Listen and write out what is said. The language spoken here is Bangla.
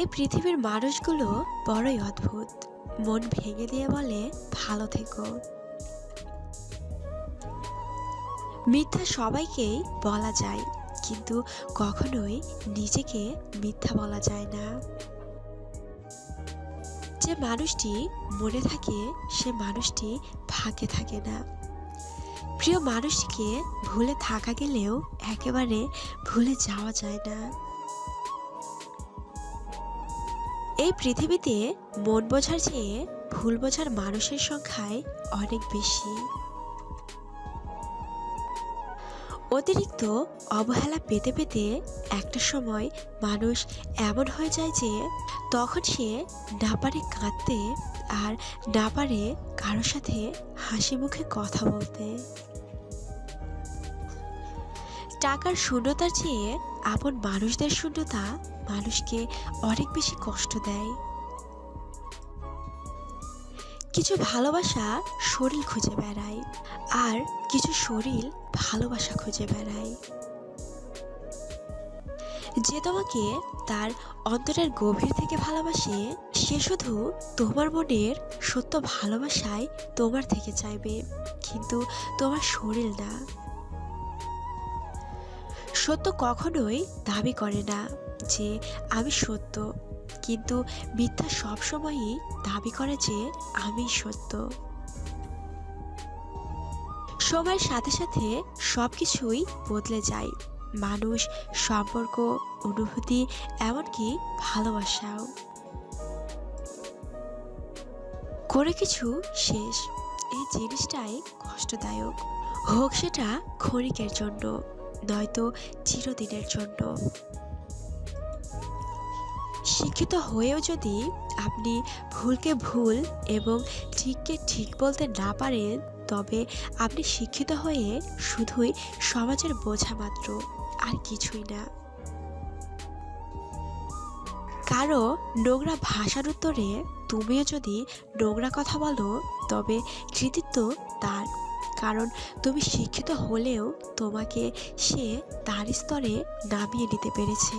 এই পৃথিবীর মানুষগুলো বড়ই অদ্ভুত। মন ভেঙে দিয়ে বলে, ভালো থেকো। মিথ্যা সবাইকেই বলা যায়, কিন্তু কখনোই নিজেকে মিথ্যা বলা যায় না। যে মানুষটি মনে থাকে, সে মানুষটি ভাগ্যে থাকে না। প্রিয় মানুষটিকে ভুলে থাকা গেলেও একেবারে ভুলে যাওয়া যায় না। এই পৃথিবীতে মন বোঝার চেয়ে ভুল বোঝার মানুষের সংখ্যায় অনেক বেশি। অতিরিক্ত অবহেলা পেতে পেতে একটা সময় মানুষ এমন হয়ে যায় যে তখন সে না পারে কাঁদতে আর না পারে কারোর সাথে হাসি মুখে কথা বলতে। টাকার শূন্যতার চেয়ে আপন মানুষদের শূন্যতা মানুষকে অনেক বেশি কষ্ট দেয়। কিছু ভালোবাসা শরীর খুঁজে বেড়ায় আর কিছু শরীর ভালোবাসা খুঁজে বেড়ায়। যে তোমাকে তার অন্তরের গভীর থেকে ভালোবাসে, সে শুধু তোমার মনের সত্য ভালোবাসায় তোমার থেকে চাইবে। কিন্তু তোমার শরীর না। সত্য কখনোই দাবি করে না যে আমি সত্য। কিন্তু মিথ্যা সবসময়ই দাবি করে যে আমি সত্য। সময়ের সাথে সাথে সব কিছুই বদলে যায়। মানুষ, সম্পর্ক, অনুভূতি, এমনকি ভালোবাসাও। করে কিছু শেষ। এই জিনিসটাই কষ্টদায়ক। হোক সেটা ক্ষণিকের জন্য। নয়তো চিরদিনের জন্য। শিক্ষিত হয়েও যদি আপনি ভুলকে ভুল এবং ঠিককে ঠিক বলতে না পারেন, তবে আপনি শিক্ষিত হয়ে শুধুই সমাজের বোঝা মাত্র, আর কিছুই না। কারও নোংরা ভাষার উত্তরে, তুমিও যদি নোংরা কথা বলো, তবে কৃতিত্ব তার কারণ তুমি শিক্ষিত হলেও তোমাকে সে তার স্তরে নামিয়ে নিতে পেরেছে।